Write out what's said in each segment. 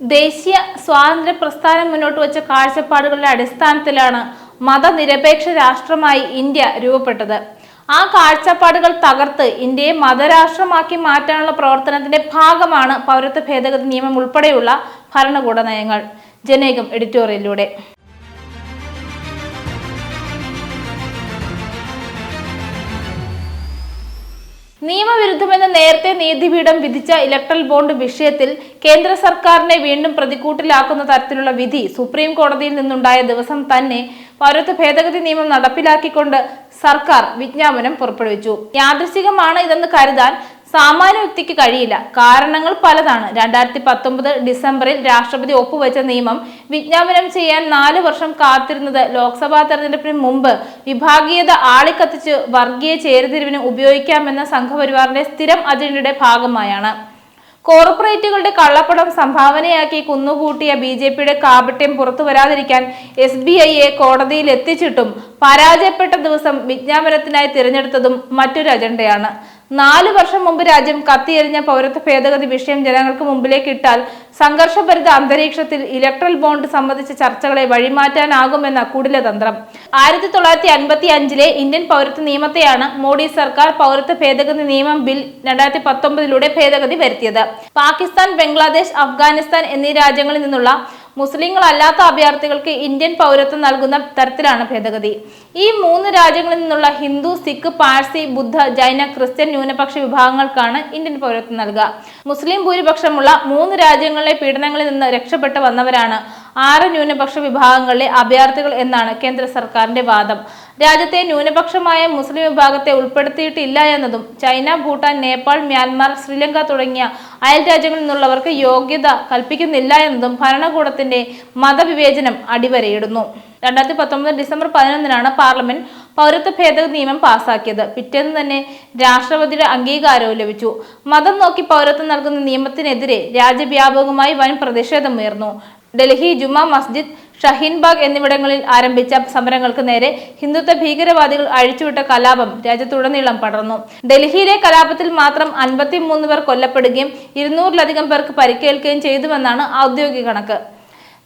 ദേശീയ സ്വാതന്ത്ര്യ പ്രസ്ഥാനം മുന്നോട്ട് വച്ച കാഴ്ചപ്പാടുകളുടെ അടിസ്ഥാനത്തിലാണ് മതനിരപേക്ഷ രാഷ്ട്രമായി ഇന്ത്യ രൂപപ്പെട്ടത്. ആ കാഴ്ചപ്പാടുകൾ തകർത്ത് ഇന്ത്യയെ മതരാഷ്ട്രമാക്കി മാറ്റാനുള്ള പ്രവർത്തനത്തിന്റെ ഭാഗമാണ് പൗരത്വ ഭേദഗതി നിയമം ഉൾപ്പെടെയുള്ള ഭരണകൂട നയങ്ങൾ ജനേകം എഡിറ്റോറിയലിലൂടെ. നിയമവിരുദ്ധമെന്ന് നേരത്തെ നീതിപീഠം വിധിച്ച ഇലക്ട്രൽ ബോണ്ട് വിഷയത്തിൽ കേന്ദ്ര സർക്കാരിനെ വീണ്ടും പ്രതിക്കൂട്ടിലാക്കുന്ന തരത്തിലുള്ള വിധി സുപ്രീം കോടതിയിൽ നിന്നുണ്ടായ ദിവസം തന്നെ പൗരത്വ ഭേദഗതി നിയമം നടപ്പിലാക്കിക്കൊണ്ട് സർക്കാർ വിജ്ഞാപനം പുറപ്പെടുവിച്ചു. യാദൃശികമാണ് ഇതെന്ന് കരുതാൻ സാമാന്യ വ്യക്തിക്ക് കഴിയില്ല. കാരണങ്ങൾ പലതാണ്. രണ്ടായിരത്തി പത്തൊമ്പത് ഡിസംബറിൽ രാഷ്ട്രപതി ഒപ്പുവെച്ച നിയമം വിജ്ഞാപനം ചെയ്യാൻ നാല് വർഷം കാത്തിരുന്നത് ലോക്സഭാ തെരഞ്ഞെടുപ്പിന് മുമ്പ് വിഭാഗീയത ആളിക്കത്തിച്ച് വർഗീയ ചേരുതിരിവിന് ഉപയോഗിക്കാമെന്ന സംഘപരിവാറിന്റെ സ്ഥിരം അജണ്ടയുടെ ഭാഗമായാണ്. കോർപ്പറേറ്റുകളുടെ കള്ളപ്പണം സംഭാവനയാക്കി കുന്നുകൂട്ടിയ ബി ജെ പിയുടെ കാപട്യം പുറത്തു വരാതിരിക്കാൻ എസ് ബി ഐയെ കോടതിയിൽ എത്തിച്ചിട്ടും പരാജയപ്പെട്ട ദിവസം വിജ്ഞാപനത്തിനായി തിരഞ്ഞെടുത്തതും മറ്റൊരു അജണ്ടയാണ്. നാല് വർഷം മുമ്പ് രാജ്യം കത്തിയെറിഞ്ഞ പൗരത്വ ഭേദഗതി വിഷയം ജനങ്ങൾക്ക് മുമ്പിലേക്ക് ഇട്ടാൽ സംഘർഷഭരിത അന്തരീക്ഷത്തിൽ ഇലക്ട്രൽ ബോണ്ട് സംബന്ധിച്ച ചർച്ചകളെ വഴിമാറ്റാനാകുമെന്ന കുടില തന്ത്രം. ആയിരത്തി തൊള്ളായിരത്തി അൻപത്തി അഞ്ചിലെ ഇന്ത്യൻ പൗരത്വ നിയമത്തെയാണ് മോഡി സർക്കാർ പൗരത്വ ഭേദഗതി നിയമം ബിൽ രണ്ടായിരത്തി പത്തൊമ്പതിലൂടെ ഭേദഗതി വരുത്തിയത്. പാകിസ്ഥാൻ ബംഗ്ലാദേശ് അഫ്ഗാനിസ്ഥാൻ എന്നീ രാജ്യങ്ങളിൽ നിന്നുള്ള മുസ്ലിങ്ങളല്ലാത്ത അഭയാർത്ഥികൾക്ക് ഇന്ത്യൻ പൗരത്വം നൽകുന്ന തരത്തിലാണ് ഭേദഗതി. ഈ മൂന്ന് രാജ്യങ്ങളിൽ നിന്നുള്ള ഹിന്ദു സിഖ് പാഴ്സി ബുദ്ധ ജൈന ക്രിസ്ത്യൻ ന്യൂനപക്ഷ വിഭാഗങ്ങൾക്കാണ് ഇന്ത്യൻ പൗരത്വം നൽകുക. മുസ്ലിം ഭൂരിപക്ഷമുള്ള മൂന്ന് രാജ്യങ്ങളിലെ പീഡനങ്ങളിൽ നിന്ന് രക്ഷപ്പെട്ടു വന്നവരാണ് ആറ് ന്യൂനപക്ഷ വിഭാഗങ്ങളിലെ അഭയാർത്ഥികൾ എന്നാണ് കേന്ദ്ര സർക്കാരിന്റെ വാദം. രാജ്യത്തെ ന്യൂനപക്ഷമായ മുസ്ലിം വിഭാഗത്തെ ഉൾപ്പെടുത്തിയിട്ടില്ല എന്നതും ചൈന ഭൂട്ടാൻ നേപ്പാൾ മ്യാൻമാർ ശ്രീലങ്ക തുടങ്ങിയ അയൽ രാജ്യങ്ങളിൽ നിന്നുള്ളവർക്ക് യോഗ്യത കൽപ്പിക്കുന്നില്ല എന്നതും ഭരണകൂടത്തിന്റെ മതവിവേചനം അടിവരയിടുന്നു. രണ്ടായിരത്തി പത്തൊമ്പത് ഡിസംബർ പതിനൊന്നിനാണ് പാർലമെന്റ് പൗരത്വ ഭേദഗതി നിയമം പാസാക്കിയത്. പിറ്റേന്ന് തന്നെ രാഷ്ട്രപതിയുടെ അംഗീകാരവും ലഭിച്ചു. മതം നോക്കി പൗരത്വം നൽകുന്ന നിയമത്തിനെതിരെ രാജ്യവ്യാപകമായി വൻ പ്രതിഷേധമുയർന്നു. ഡൽഹി ജുമാ മസ്ജിദ് ഷഹീൻബാഗ് എന്നിവിടങ്ങളിൽ ആരംഭിച്ച സമരങ്ങൾക്ക് നേരെ ഹിന്ദുത്വ ഭീകരവാദികൾ അഴിച്ചുവിട്ട കലാപം രാജ്യത്തുടനീളം പടർന്നു. ഡൽഹിയിലെ കലാപത്തിൽ മാത്രം അൻപത്തിമൂന്ന് പേർ കൊല്ലപ്പെടുകയും ഇരുന്നൂറിലധികം പേർക്ക് പരിക്കേൽക്കുകയും ചെയ്തുവെന്നാണ് ഔദ്യോഗിക കണക്ക്.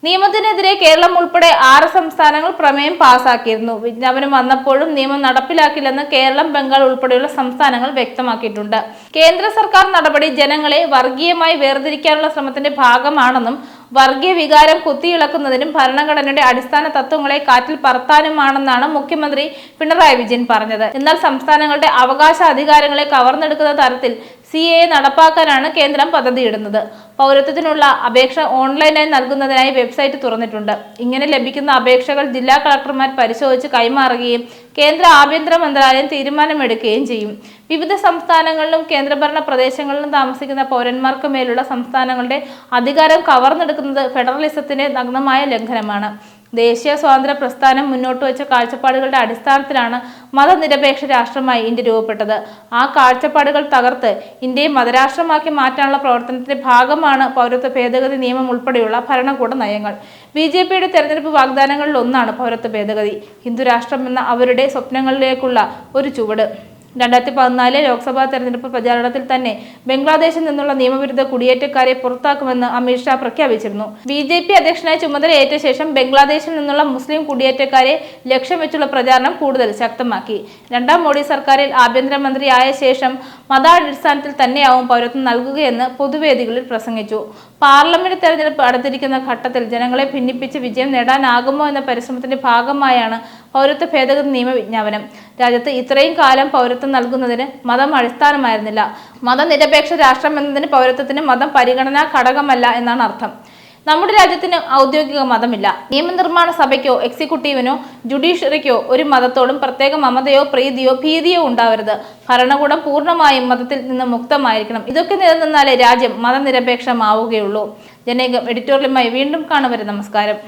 നിയമത്തിനെതിരെ കേരളം ഉൾപ്പെടെ ആറ് സംസ്ഥാനങ്ങൾ പ്രമേയം പാസാക്കിയിരുന്നു. വിജ്ഞാപനം വന്നപ്പോഴും നിയമം നടപ്പിലാക്കില്ലെന്ന് കേരളം ബംഗാൾ ഉൾപ്പെടെയുള്ള സംസ്ഥാനങ്ങൾ വ്യക്തമാക്കിയിട്ടുണ്ട്. കേന്ദ്ര സർക്കാർ നടപടി ജനങ്ങളെ വർഗീയമായി വേർതിരിക്കാനുള്ള ശ്രമത്തിന്റെ ഭാഗമാണെന്നും വർഗീയ വികാരം കുത്തിയിളക്കുന്നതിനും ഭരണഘടനയുടെ അടിസ്ഥാന തത്വങ്ങളെ കാറ്റിൽ പറത്താനുമാണെന്നാണ് മുഖ്യമന്ത്രി പിണറായി വിജയൻ പറഞ്ഞത്. എന്നാൽ സംസ്ഥാനങ്ങളുടെ അവകാശ അധികാരങ്ങളെ കവർന്നെടുക്കുന്ന തരത്തിൽ സി എ നടപ്പാക്കാനാണ് കേന്ദ്രം പദ്ധതിയിടുന്നത്. പൗരത്വത്തിനുള്ള അപേക്ഷ ഓൺലൈനായി നൽകുന്നതിനായി വെബ്സൈറ്റ് തുറന്നിട്ടുണ്ട്. ഇങ്ങനെ ലഭിക്കുന്ന അപേക്ഷകൾ ജില്ലാ കളക്ടർമാർ പരിശോധിച്ച് കൈമാറുകയും കേന്ദ്ര ആഭ്യന്തര മന്ത്രാലയം തീരുമാനമെടുക്കുകയും ചെയ്യും. വിവിധ സംസ്ഥാനങ്ങളിലും കേന്ദ്രഭരണ പ്രദേശങ്ങളിലും താമസിക്കുന്ന പൗരന്മാർക്ക് മേലുള്ള സംസ്ഥാനങ്ങളുടെ അധികാരം കവർന്നെടുക്കുന്നത് ഫെഡറലിസത്തിന്റെ നഗ്നമായ ലംഘനമാണ്. ദേശീയ സ്വാതന്ത്ര്യ പ്രസ്ഥാനം മുന്നോട്ട് വെച്ച കാഴ്ചപ്പാടുകളുടെ അടിസ്ഥാനത്തിലാണ് മതനിരപേക്ഷ രാഷ്ട്രമായി ഇന്ത്യ രൂപപ്പെട്ടത്. ആ കാഴ്ചപ്പാടുകൾ തകർത്ത് ഇന്ത്യയെ മതരാഷ്ട്രമാക്കി മാറ്റാനുള്ള പ്രവർത്തനത്തിന്റെ ഭാഗമാണ് പൗരത്വ ഭേദഗതി നിയമം ഉൾപ്പെടെയുള്ള ഭരണകൂട നയങ്ങൾ. ബി ജെ പിയുടെ തെരഞ്ഞെടുപ്പ് വാഗ്ദാനങ്ങളിൽ ഒന്നാണ് പൗരത്വ ഭേദഗതി. ഹിന്ദു രാഷ്ട്രം എന്ന അവരുടെ സ്വപ്നങ്ങളിലേക്കുള്ള ഒരു ചുവട്. രണ്ടായിരത്തി പതിനാലിലെ ലോക്സഭാ തെരഞ്ഞെടുപ്പ് പ്രചാരണത്തിൽ തന്നെ ബംഗ്ലാദേശിൽ നിന്നുള്ള നിയമവിരുദ്ധ കുടിയേറ്റക്കാരെ പുറത്താക്കുമെന്ന് അമിത്ഷാ പ്രഖ്യാപിച്ചിരുന്നു. ബി ജെ പി അധ്യക്ഷനായി ചുമതലയേറ്റ ശേഷം ബംഗ്ലാദേശിൽ നിന്നുള്ള മുസ്ലിം കുടിയേറ്റക്കാരെ ലക്ഷ്യം വെച്ചുള്ള പ്രചാരണം കൂടുതൽ ശക്തമാക്കി. രണ്ടാം മോഡി സർക്കാരിൽ ആഭ്യന്തരമന്ത്രിയായ ശേഷം മതാടിസ്ഥാനത്തിൽ തന്നെയാവും പൗരത്വം നൽകുകയെന്ന് പൊതുവേദികളിൽ പ്രസംഗിച്ചു. പാർലമെന്റ് തെരഞ്ഞെടുപ്പ് അടുത്തിരിക്കുന്ന ഘട്ടത്തിൽ ജനങ്ങളെ ഭിന്നിപ്പിച്ച് വിജയം നേടാനാകുമോ എന്ന പരിശ്രമത്തിന്റെ ഭാഗമായാണ് പൗരത്വ ഭേദഗതി നിയമ വിജ്ഞാപനം രാജ്യത്ത് ഇത്രയും കാലം പൗരത്വം നൽകുന്നതിന് മതം അടിസ്ഥാനമായിരുന്നില്ല. മതനിരപേക്ഷ രാഷ്ട്രം എന്നതിന് പൗരത്വത്തിന് മതം പരിഗണനാ ഘടകമല്ല എന്നാണ് അർത്ഥം. നമ്മുടെ രാജ്യത്തിന് ഔദ്യോഗിക മതമില്ല. നിയമനിർമ്മാണ സഭയ്ക്കോ എക്സിക്യൂട്ടീവിനോ ജുഡീഷ്യറിക്കോ ഒരു മതത്തോടും പ്രത്യേക മമതയോ പ്രീതിയോ ഭീതിയോ ഉണ്ടാവരുത്. ഭരണകൂടം പൂർണമായും മതത്തിൽ നിന്ന് മുക്തമായിരിക്കണം. ഇതൊക്കെ നിലനിന്നാലേ രാജ്യം മതനിരപേക്ഷമാവുകയുള്ളൂ. ജനേകം എഡിറ്റോറിയലുമായി വീണ്ടും കാണുവരെ നമസ്കാരം.